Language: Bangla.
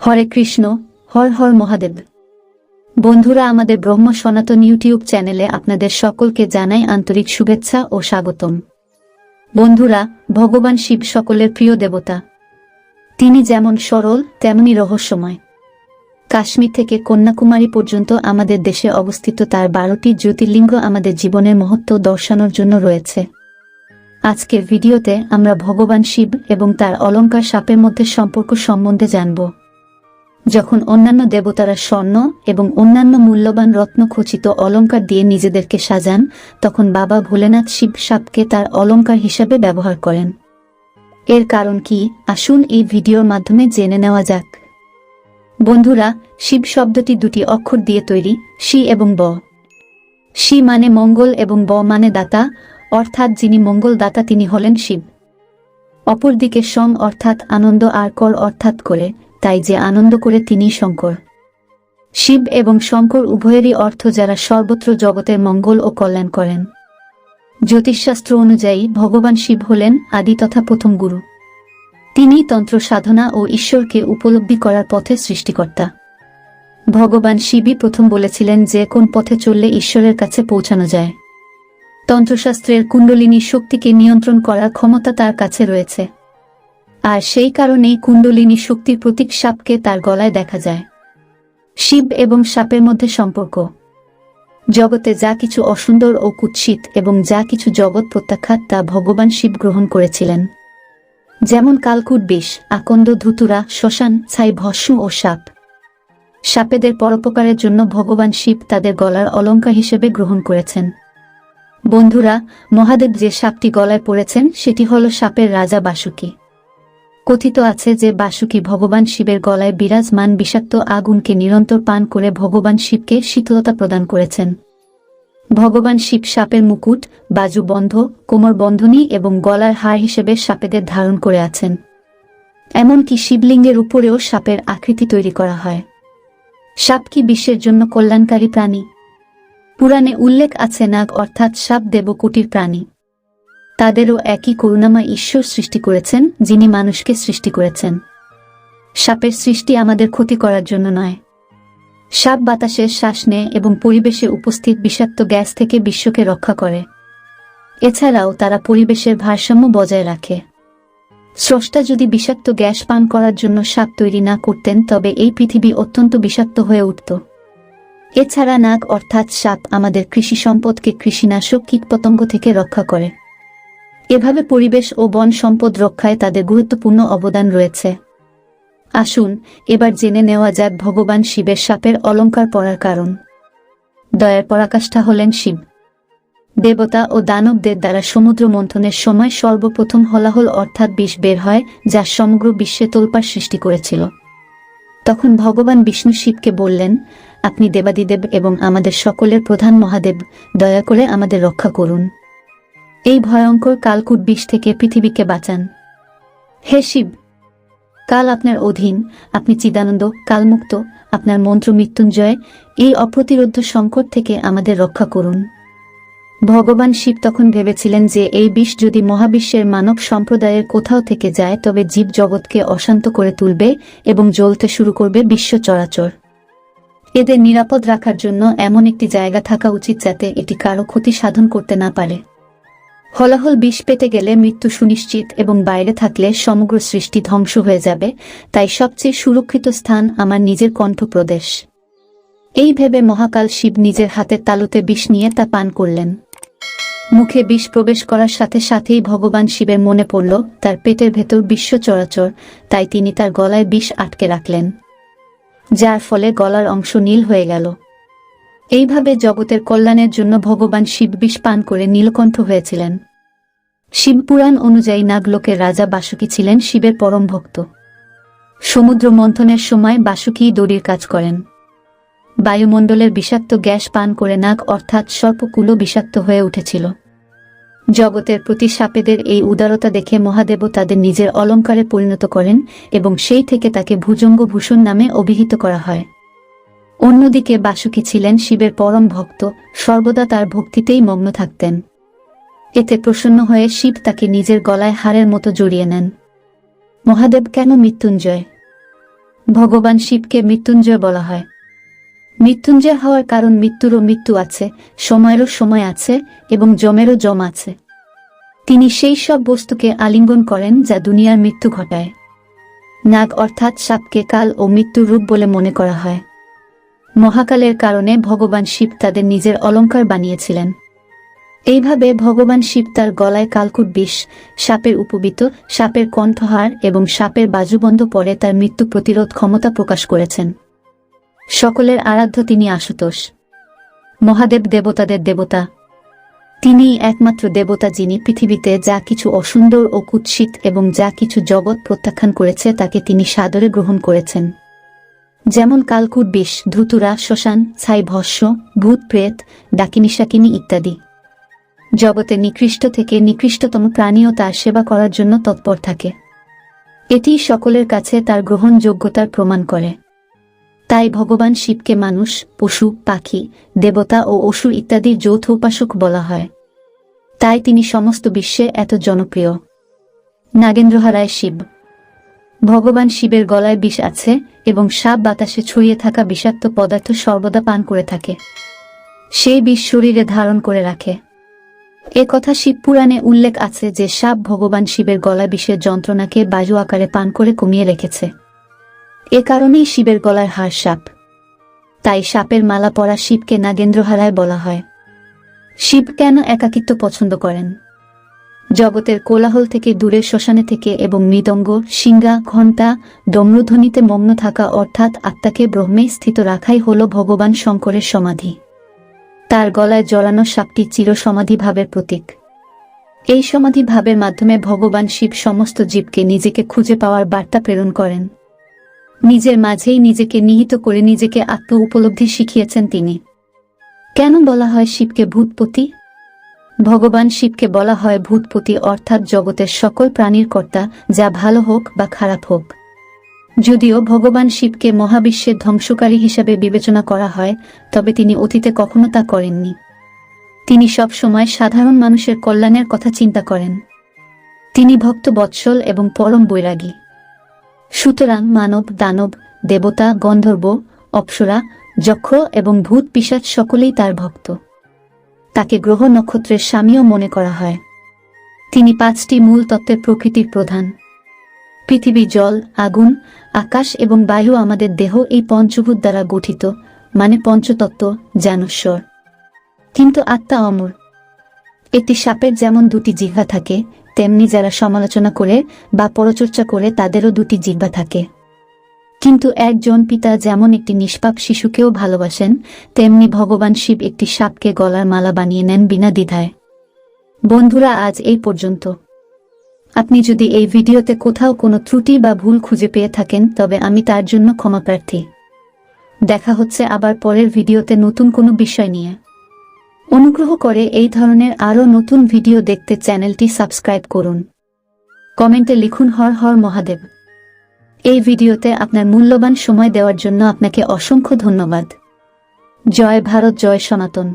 হরে কৃষ্ণ, হর হর মহাদেব। বন্ধুরা, আমাদের ব্রহ্ম সনাতন ইউটিউব চ্যানেলে আপনাদের সকলকে জানাই আন্তরিক শুভেচ্ছা ও স্বাগতম। বন্ধুরা, ভগবান শিব সকলের প্রিয় দেবতা। তিনি যেমন সরল, তেমনি রহস্যময়। কাশ্মীর থেকে কন্যাকুমারী পর্যন্ত আমাদের দেশে অবস্থিত তার বারোটি জ্যোতির্লিঙ্গ আমাদের জীবনের মহত্ব দর্শানোর জন্য রয়েছে। আজকের ভিডিওতে আমরা ভগবান শিব এবং তার অলঙ্কার সাপের মধ্যে সম্পর্ক সম্বন্ধে জানব। যখন অন্যান্য দেবতারা স্বর্ণ এবং অন্যান্য মূল্যবান রত্ন খচিত অলঙ্কার দিয়ে নিজেদেরকে সাজান, তখন বাবা ভোলেনাথ শিব সাপকে তার অলঙ্কার হিসাবে ব্যবহার করেন। এর কারণ কি? আসুন এই ভিডিওর মাধ্যমে জেনে নেওয়া যাক। বন্ধুরা, শিব শব্দটি দুটি অক্ষর দিয়ে তৈরি, শি এবং ব। শি মানে মঙ্গল এবং ব মানে দাতা, অর্থাৎ যিনি মঙ্গল দাতা তিনি হলেন শিব। অপরদিকে সম অর্থাৎ আনন্দ আর কর অর্থাৎ করে, তাই যে আনন্দ করে তিনি শঙ্কর। শিব এবং শঙ্কর উভয়েরই অর্থ যারা সর্বত্র জগতের মঙ্গল ও কল্যাণ করেন। জ্যোতিষশাস্ত্র অনুযায়ী ভগবান শিব হলেন আদি তথা প্রথম গুরু। তিনি তন্ত্র সাধনা ও ঈশ্বরকে উপলব্ধি করার পথে সৃষ্টিকর্তা। ভগবান শিবই প্রথম বলেছিলেন যে, কোন পথে চললে ঈশ্বরের কাছে পৌঁছানো যায়। তন্ত্রশাস্ত্রের কুণ্ডলিনী শক্তিকে নিয়ন্ত্রণ করার ক্ষমতা তার কাছে রয়েছে। আর সেই কারণেই কুণ্ডলিনী শক্তির প্রতীক সাপকে তার গলায় দেখা যায়। শিব এবং সাপের মধ্যে সম্পর্ক। জগতে যা কিছু অসুন্দর ও কুৎসিত এবং যা কিছু জগৎ প্রত্যাখ্যাত তা ভগবান শিব গ্রহণ করেছিলেন। যেমন কালকুট বিষ, আকন্দ ধুতুরা, শ্মশান, ছাই ভস্ম ও সাপ। সাপেদের পরোপকারের জন্য ভগবান শিব তাদের গলার অলঙ্কার হিসেবে গ্রহণ করেছেন। বন্ধুরা, মহাদেব যে সাপটি গলায় পড়েছেন, সেটি হল সাপের রাজা বাসুকী। কথিত আছে যে বাসুকী ভগবান শিবের গলায় বিরাজমান বিষাক্ত আগুনকে নিরন্তর পান করে ভগবান শিবকে শীতলতা প্রদান করেছেন। ভগবান শিব সাপের মুকুট, বাজু বন্ধ, কোমর বন্ধনী এবং গলার হার হিসেবে সাপেদের ধারণ করে আছেন। এমনকি শিবলিঙ্গের উপরেও সাপের আকৃতি তৈরি করা হয়। সাপ কি বিশ্বের জন্য কল্যাণকারী প্রাণী? পুরাণে উল্লেখ আছে নাগ অর্থাৎ সাপ দেবকুটির প্রাণী। তাদেরও একই করুণাময় ঈশ্বর সৃষ্টি করেছেন, যিনি মানুষকে সৃষ্টি করেছেন। সাপের সৃষ্টি আমাদের ক্ষতি করার জন্য নয়। সাপ বাতাসের শ্বাস নেয় এবং পরিবেশে উপস্থিত বিষাক্ত গ্যাস থেকে বিশ্বকে রক্ষা করে। এছাড়াও তারা পরিবেশের ভারসাম্য বজায় রাখে। স্রষ্টা যদি বিষাক্ত গ্যাস পান করার জন্য সাপ তৈরি না করতেন, তবে এই পৃথিবী অত্যন্ত বিষাক্ত হয়ে উঠত। এছাড়া নাক অর্থাৎ সাপ আমাদের কৃষি সম্পদকে কৃষিনাশক কীটপতঙ্গ থেকে রক্ষা করে। এভাবে পরিবেশ ও বন সম্পদ রক্ষায় তাদের গুরুত্বপূর্ণ অবদান রয়েছে। আসুন, এবার জেনে নেওয়া যাক ভগবান শিবের সাপের অলঙ্কার পরার কারণ। দয়ার পরাকাষ্ঠা হলেন শিব। দেবতা ও দানবদের দ্বারা সমুদ্র মন্থনের সময় সর্বপ্রথম হলাহল অর্থাৎ বিষ বের হয়, যা সমগ্র বিশ্বে তোলপাড় সৃষ্টি করেছিল। তখন ভগবান বিষ্ণু শিবকে বললেন, আপনি দেবাদিদেব এবং আমাদের সকলের প্রধান মহাদেব, দয়া করে আমাদের রক্ষা করুন। এই ভয়ঙ্কর কালকুট বিষ থেকে পৃথিবীকে বাঁচান। হে শিব কাল আপনার অধীন, আপনি চিদানন্দ, কালমুক্ত, আপনার মন্ত্র মৃত্যুঞ্জয়, এই অপ্রতিরোধ্য সংকট থেকে আমাদের রক্ষা করুন। ভগবান শিব তখন ভেবেছিলেন যে এই বিষ যদি মহাবিশ্বের মানব সম্প্রদায়ের কোথাও থেকে যায়, তবে জীব জগৎকে অশান্ত করে তুলবে এবং জ্বলতে শুরু করবে বিশ্ব চরাচর। এদের নিরাপদ রাখার জন্য এমন একটি জায়গা থাকা উচিত যাতে এটি কারও ক্ষতি সাধন করতে না পারে। হলাহল বিষ পেতে গেলে মৃত্যু সুনিশ্চিত এবং বাইরে থাকলে সমগ্র সৃষ্টি ধ্বংস হয়ে যাবে, তাই সবচেয়ে সুরক্ষিত স্থান আমার নিজের কণ্ঠপ্রদেশ। এই ভেবে মহাকাল শিব নিজের হাতের তালুতে বিষ নিয়ে তা পান করলেন। মুখে বিষ প্রবেশ করার সাথে সাথেই ভগবান শিবের মনে পড়ল, তার পেটের ভেতর বিশ্ব চরাচর, তাই তিনি তার গলায় বিষ আটকে রাখলেন। যার ফলে গলার অংশ নীল হয়ে গেল। এইভাবে জগতের কল্যাণের জন্য ভগবান শিব বিষ পান করে নীলকণ্ঠ হয়েছিলেন। শিবপুরাণ অনুযায়ী নাগলোকের রাজা বাসুকী ছিলেন শিবের পরম ভক্ত। সমুদ্র মন্থনের সময় বাসুকী দড়ির কাজ করেন। বায়ুমণ্ডলের বিষাক্ত গ্যাস পান করে নাগ অর্থাৎ সর্পকুলো বিষাক্ত হয়ে উঠেছিল। জগতের প্রতি সাপেদের এই উদারতা দেখে মহাদেব তাদের নিজের অলঙ্কারে পরিণত করেন এবং সেই থেকে তাকে ভুজঙ্গ ভূষণ নামে অভিহিত করা হয়। অন্যদিকে বাসুকি ছিলেন শিবের পরম ভক্ত, সর্বদা তার ভক্তিতেই মগ্ন থাকতেন। এতে প্রসন্ন হয়ে শিব তাকে নিজের গলায় হারের মতো জড়িয়ে নেন। মহাদেব কেন মৃত্যুঞ্জয়? ভগবান শিবকে মৃত্যুঞ্জয় বলা হয়। মৃত্যুঞ্জয় হওয়ার কারণ মৃত্যুরও মৃত্যু আছে, সময়েরও সময় আছে এবং জমেরও জম আছে। তিনি সেই সব বস্তুকে আলিঙ্গন করেন যা দুনিয়ার মৃত্যু ঘটায়। নাগ অর্থাৎ সাপকে কাল ও মৃত্যুর রূপ বলে মনে করা হয়। মহাকালের কারণে ভগবান শিব তাদের নিজের অলঙ্কার বানিয়েছিলেন। এইভাবে ভগবান শিব তার গলায় কালকুট বিষ, সাপের উপবিত, সাপের কণ্ঠহার এবং সাপের বাজুবন্ধ পরে তার মৃত্যু প্রতিরোধ ক্ষমতা প্রকাশ করেছেন। সকলের আরাধ্য তিনি আশুতোষ। মহাদেব দেবতাদের দেবতা। তিনিই একমাত্র দেবতা যিনি পৃথিবীতে যা কিছু অসুন্দর ও কুৎসিত এবং যা কিছু জগৎ প্রত্যাখ্যান করেছে তাকে তিনি সাদরে গ্রহণ করেছেন। যেমন কালকুট বিষ, ধুতুরা শ্মশান ছাই ভস্য, ভূত প্রেত, ডাকিনী শাকিনী ইত্যাদি। জগতে নিকৃষ্ট থেকে নিকৃষ্টতম প্রাণীও তার সেবা করার জন্য তৎপর থাকে। এটি সকলের কাছে তার গ্রহণযোগ্যতার প্রমাণ করে। তাই ভগবান শিবকে মানুষ, পশু, পাখি, দেবতা ও অসুর ইত্যাদির যৌথ উপাসক বলা হয়। তাই তিনি সমস্ত বিশ্বে এত জনপ্রিয়। নাগেন্দ্রহারায় শিব ভগবান শিবের গলায় বিষ আছে এবং সাপ বাতাসে ছড়িয়ে থাকা বিষাক্ত পদার্থ সর্বদা পান করে থাকে। সেই বিষ শরীরে ধারণ করে রাখে। এ কথা শিবপুরাণে উল্লেখ আছে যে সাপ ভগবান শিবের গলা বিষের যন্ত্রণাকে বায়ু আকারে পান করে কমিয়ে রেখেছে। এ কারণেই শিবের গলার হার সাপ। তাই সাপের মালা পরা শিবকে নাগেন্দ্রহারায় বলা হয়। শিব কেন একাকিত্ব পছন্দ করেন? জগতের কোলাহল থেকে দূরে শ্মশানে থেকে এবং মৃদঙ্গ সিঙ্গা ঘণ্টা ডম্রধ্বনিতে মগ্ন থাকা অর্থাৎ আত্মাকে ব্রহ্মে স্থিত রাখাই হল ভগবান শঙ্করের সমাধি। তার গলায় জড়ানো সাপটি চির সমাধি ভাবের প্রতীক। এই সমাধি ভাবের মাধ্যমে ভগবান শিব সমস্ত জীবকে নিজেকে খুঁজে পাওয়ার বার্তা প্রেরণ করেন। নিজের মাঝেই নিজেকে নিহিত করে নিজেকে আত্ম উপলব্ধি শিখিয়েছেন তিনি। কেন বলা হয় শিবকে ভূতপতি? ভগবান শিবকে বলা হয় ভূতপতি অর্থাৎ জগতের সকল প্রাণীর কর্তা, যা ভালো হোক বা খারাপ হোক। যদিও ভগবান শিবকে মহাবিশ্বের ধ্বংসকারী হিসাবে বিবেচনা করা হয়, তবে তিনি অতীতে কখনো তা করেননি। তিনি সব সময় সাধারণ মানুষের কল্যাণের কথা চিন্তা করেন। তিনি ভক্ত বৎসল এবং পরম বৈরাগী। সুতরাং মানব, দানব, দেবতা, গন্ধর্ব, অপ্সরা, যক্ষ এবং ভূত পিসাচ সকলেই তার ভক্ত। তাকে গ্রহ নক্ষত্রের স্বামীও মনে করা হয়। তিনি পাঁচটি মূল তত্ত্বের প্রকৃতির প্রধান। পৃথিবী জল, আগুন, আকাশ এবং বায়ু আমাদের দেহ এই পঞ্চভূত দ্বারা গঠিত মানে পঞ্চতত্ত্ব জানস্বর কিন্তু আত্মা অমর। একটি সাপের যেমন দুটি জিহ্বা থাকে, তেমনি যারা সমালোচনা করে বা পরচর্চা করে তাদেরও দুটি জিহ্বা থাকে। কিন্তু একজন পিতা যেমন একটি নিষ্পাপ শিশুকেও ভালোবাসেন, তেমনি ভগবান শিব একটি সাপকে গলার মালা বানিয়ে নেন বিনা দ্বিধায়। বন্ধুরা, আজ এই পর্যন্ত। আপনি যদি এই ভিডিওতে কোথাও কোনো ত্রুটি বা ভুল খুঁজে পেয়ে থাকেন, তবে আমি তার জন্য ক্ষমা প্রার্থী। দেখা হচ্ছে আবার পরের ভিডিওতে নতুন কোনো বিষয় নিয়ে। অনুগ্রহ করে এই ধরনের আরও নতুন ভিডিও দেখতে চ্যানেলটি সাবস্ক্রাইব করুন। কমেন্টে লিখুন হর হর মহাদেব। এই ভিডিওতে আপনার মূল্যবান সময় দেওয়ার জন্য আপনাকে অসংখ্য ধন্যবাদ। জয় ভারত জয় সনাতন।